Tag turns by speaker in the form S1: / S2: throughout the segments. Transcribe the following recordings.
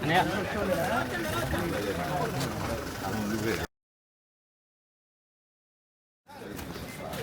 S1: అన్నయ్య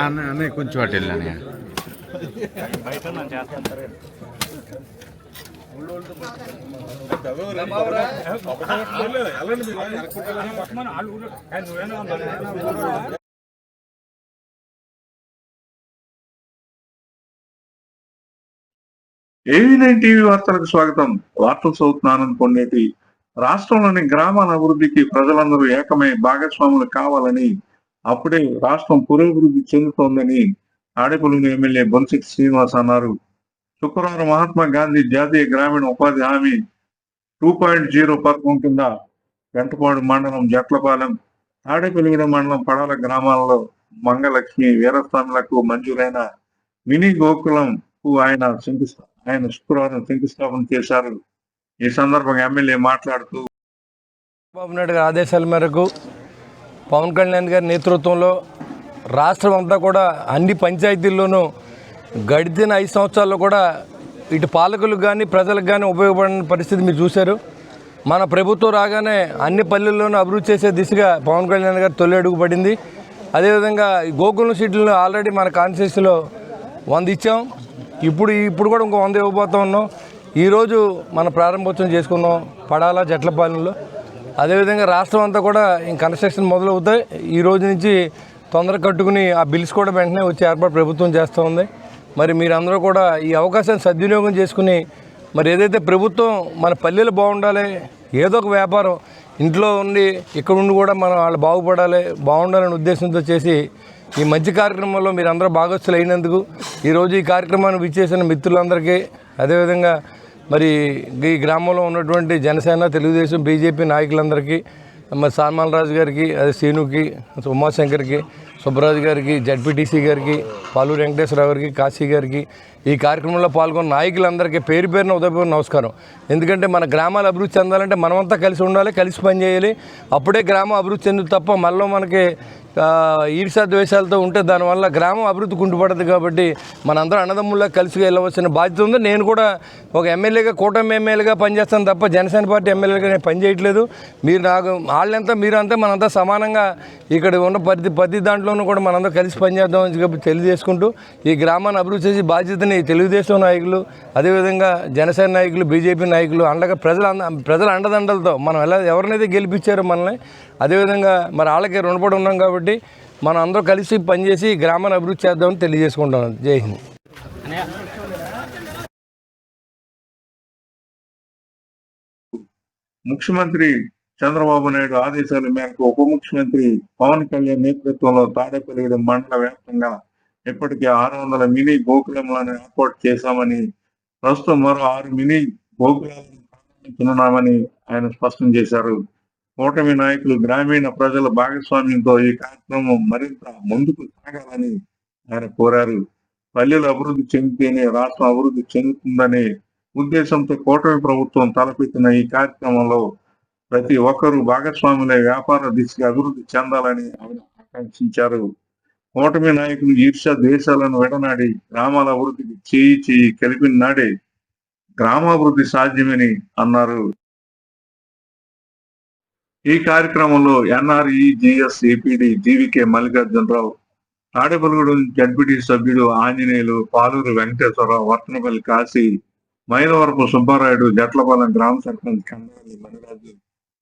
S1: అన్నయ్య కొంచెం అటు వెళ్ళాను
S2: ఏవీ నైన్ టీవీ వార్తలకు స్వాగతం వార్తలు చదువుతున్నాను కొన్నేటి రాష్ట్రంలోని గ్రామాల అభివృద్ధికి ప్రజలందరూ ఏకమై భాగస్వాములు కావాలని అప్పుడే రాష్ట్రం పురోభివృద్ధి చెందుతోందని ఆడపల్లి ఎమ్మెల్యే బొన్సిక్ శ్రీనివాస్ అన్నారు. శుక్రవారం మహాత్మా గాంధీ జాతీయ గ్రామీణ ఉపాధి హామీ టూ పాయింట్ జీరో పథకం కింద వెంటపాడు మండలం జట్లపాలెం తాడేపల్లిగూడ మండలం పడాల గ్రామాల్లో మంగలక్ష్మి వీరస్వాములకు మంజూరైన మినీ గోకులం కు ఆయన శంకుస్థా ఆయన శుక్రవారం శంకుస్థాపన చేశారు. ఈ సందర్భంగా ఎమ్మెల్యే మాట్లాడుతూ
S3: బాబు నాయుడు గారి ఆదేశాల మేరకు పవన్ కళ్యాణ్ గారి నేతృత్వంలో రాష్ట్రం అంతా కూడా అన్ని పంచాయతీల్లోనూ గడిచిన ఐదు సంవత్సరాల్లో కూడా ఇటు పాలకులకు కానీ ప్రజలకు కానీ ఉపయోగపడిన పరిస్థితి మీరు చూశారు. మన ప్రభుత్వం రాగానే అన్ని పల్లెల్లోనూ అభివృద్ధి చేసే దిశగా పవన్ కళ్యాణ్ గారు తొలి అడుగు పడింది. అదేవిధంగా గోకులం సీట్లను ఆల్రెడీ మన కాన్స్టిట్యూన్సీలో వంద ఇచ్చాం. ఇప్పుడు ఇప్పుడు కూడా ఇంకో వంద ఇవ్వబోతా ఉన్నాం. ఈరోజు మన ప్రారంభోత్సవం చేసుకున్నాం పడాల జట్లపాలెంలో అదేవిధంగా రాష్ట్రం అంతా కూడా ఇంక కన్స్ట్రక్షన్ మొదలవుతాయి. ఈ రోజు నుంచి తొందర కట్టుకుని ఆ బిల్స్ కూడా వెంటనే వచ్చి ఏర్పాటు ప్రభుత్వం చేస్తూ ఉంది. మరి మీరందరూ కూడా ఈ అవకాశాన్ని సద్వినియోగం చేసుకుని మరి ఏదైతే ప్రభుత్వం మన పల్లెలు బాగుండాలి ఏదో ఒక వ్యాపారం ఇంట్లో ఉండి ఇక్కడ ఉండి కూడా మనం వాళ్ళు బాగుపడాలి బాగుండాలనే ఉద్దేశంతో చేసి ఈ మంచి కార్యక్రమంలో మీరు అందరూ భాగస్థులు అయినందుకు ఈరోజు ఈ కార్యక్రమాన్ని విచ్చేసిన మిత్రులందరికీ అదేవిధంగా మరి ఈ గ్రామంలో ఉన్నటువంటి జనసేన తెలుగుదేశం బీజేపీ నాయకులందరికీ మరి సాల్మాన్ రాజు గారికి అదే శ్రీనుకి ఉమాశంకర్కి సుబ్బరాజు గారికి జడ్పీటీసీ గారికి పాలూరు వెంకటేశ్వరరావు గారికి కాశీ గారికి ఈ కార్యక్రమంలో పాల్గొన్న నాయకులందరికీ పేరు పేరున ఉదయపూర్వ నమస్కారం. ఎందుకంటే మన గ్రామాలు అభివృద్ధి చెందాలంటే మనమంతా కలిసి ఉండాలి కలిసి పనిచేయాలి అప్పుడే గ్రామం అభివృద్ధి చెందుతుంది తప్ప మనలో మనకి ఈర్షా ద్వేషాలతో ఉంటే దానివల్ల గ్రామం అభివృద్ధి కుంటుపడదు కాబట్టి మనందరం అన్నదమ్ముల్లా కలిసి వెళ్ళవలసిన బాధ్యత ఉంది. నేను కూడా ఒక ఎమ్మెల్యేగా కూటమి ఎమ్మెల్యేగా పనిచేస్తాను తప్ప జనసేన పార్టీ ఎమ్మెల్యేగా నేను పనిచేయట్లేదు మీరు నాకు వాళ్ళంతా మీరంతా మనంతా సమానంగా ఇక్కడ ఉన్న ప్రతి ప్రతి దాంట్లోనూ కూడా మనందరం కలిసి పనిచేద్దామని చెప్పి తెలియజేసుకుంటూ ఈ గ్రామాన్ని అభివృద్ధి చేసే బాధ్యతని తెలుగుదేశం నాయకులు అదేవిధంగా జనసేన నాయకులు బీజేపీ నాయకులు అండగా ప్రజల ప్రజల అండదండలతో మనం ఎలా ఎవరినైతే గెలిపించారో మనల్ని అదేవిధంగా మరి వాళ్ళకి రుణపడి ఉన్నాం కాబట్టి మనం అందరూ కలిసి పనిచేసి గ్రామాన్ని అభివృద్ధి చేద్దామని తెలియజేసుకుంటాం జై హింద్.
S2: ముఖ్యమంత్రి చంద్రబాబు నాయుడు ఆదేశాల మేరకు ఉప ముఖ్యమంత్రి పవన్ కళ్యాణ్ నేతృత్వంలో తాడేపల్లిగూడెం మండల వ్యాప్తంగా ఇప్పటికే ఆరు వందల మినీ గోకులములను ఏర్పాటు చేశామని ప్రస్తుతం మరో ఆరు మినీ గోకులాలను ప్రారంభించనున్నామని ఆయన స్పష్టం చేశారు. కూటమి నాయకులు గ్రామీణ ప్రజల భాగస్వామ్యంతో ఈ కార్యక్రమం మరింత ముందుకు సాగాలని ఆయన కోరారు. పల్లెలు అభివృద్ధి చెందితేనే రాష్ట్రం అభివృద్ధి చెందుతుందనే ఉద్దేశంతో కూటమి ప్రభుత్వం తలపెట్టిన ఈ కార్యక్రమంలో ప్రతి ఒక్కరూ భాగస్వాములే వ్యాపార దిశగా అభివృద్ధి చెందాలని ఆయన ఆకాంక్షించారు. కూటమి నాయకులు ఈర్ష్య దేశాలను వెడనాడి గ్రామాల అభివృద్ధికి చేయి చేయి కలిపిన నాడే గ్రామాభివృద్ధి సాధ్యమని అన్నారు. ఈ కార్యక్రమంలో NRE GS APD GVK Mallikarjunarao Tadepalligudem ZPT సభ్యుడు ఆంజనేయులు పాలూరు వెంకటేశ్వరరావు వర్తనపల్లి కాశీ మైలవరపు సుబ్బారాయుడు జట్లపాలెం గ్రామ సర్పంచ్ కందాలి మణిరాజు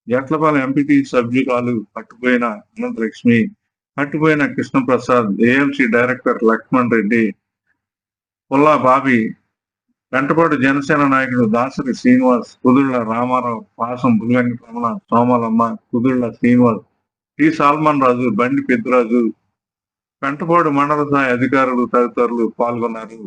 S2: జట్లపాలెం ఎంపీటీ సభ్యురాలు పట్టుపోయిన అనంతలక్ష్మి అటుపోయిన కృష్ణప్రసాద్ ఏఎంసీ డైరెక్టర్ లక్ష్మణ్ రెడ్డి పుల్లా బాబి వెంటపాటు జనసేన నాయకుడు దాసరి శ్రీనివాస్ కుదుళ్ళ రామారావు పాసం బుల్వెంకటరమణ సోమలమ్మ కుదుళ్ళ శ్రీనివాస్ టి సాల్మన్ రాజు బండి పెద్దిరాజు వెంటపాడు మండల స్థాయి అధికారులు తదితరులు పాల్గొన్నారు.